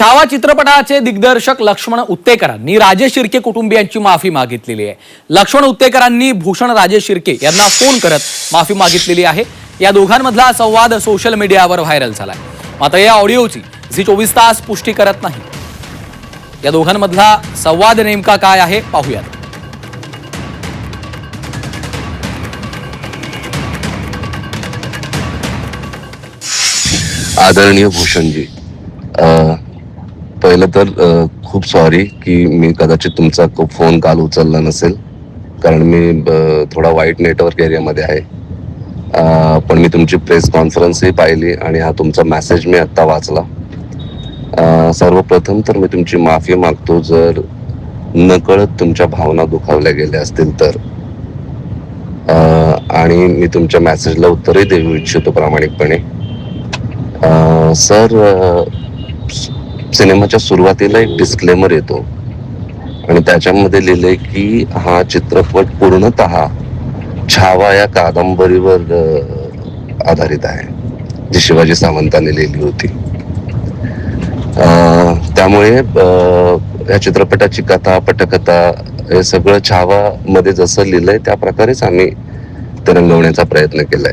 छावा चित्रपटाचे दिग्दर्शक लक्ष्मण उत्तेकरांनी राजेश शिर्के कुटुंबियांची माफी मागितलेली आहे. लक्ष्मण उत्तेकरांनी भूषण राजेश शिर्के यांना फोन करत माफी मागितलेली आहे. या दोघांमधला संवाद सोशल मीडियावर व्हायरल झालाय. मात्र या ऑडिओची झी चोवीस तास पुष्टी करत नाही. या दोघांमधला संवाद नेमका काय आहे पाहूयात. आदरणीय भूषणजी पहिलं तर खूप सॉरी की मी कदाचित तुमचा फोन काल उचलला नसेल. कारण मी ब- थोडा वाईट नेटवर्क एरियामध्ये आहे. पण मी तुमची प्रेस कॉन्फरन्सही पाहिली आणि हा तुमचा मेसेज मी आत्ता वाचला. सर्वप्रथम तर मी तुमची माफी मागतो जर नकळत तुमच्या भावना दुखावल्या गेल्या असतील तर. आणि मी तुमच्या मेसेजला उत्तरही देऊ इच्छितो प्रामाणिकपणे. सर सिनेमाच्या सुरुवातीला एक डिस्क्लेमर येतो. आणि त्याच्यामध्ये लिहिलंय की हा चित्रपट पूर्णत छावा या कादंबरीवर आधारित आहे जी शिवाजी सावंतांनी लिहिली होती. त्यामुळे या चित्रपटाची कथा पटकथा हे सगळं छावा मध्ये जसं लिहिलंय त्या प्रकारेच आम्ही ते रंगवण्याचा प्रयत्न केलाय.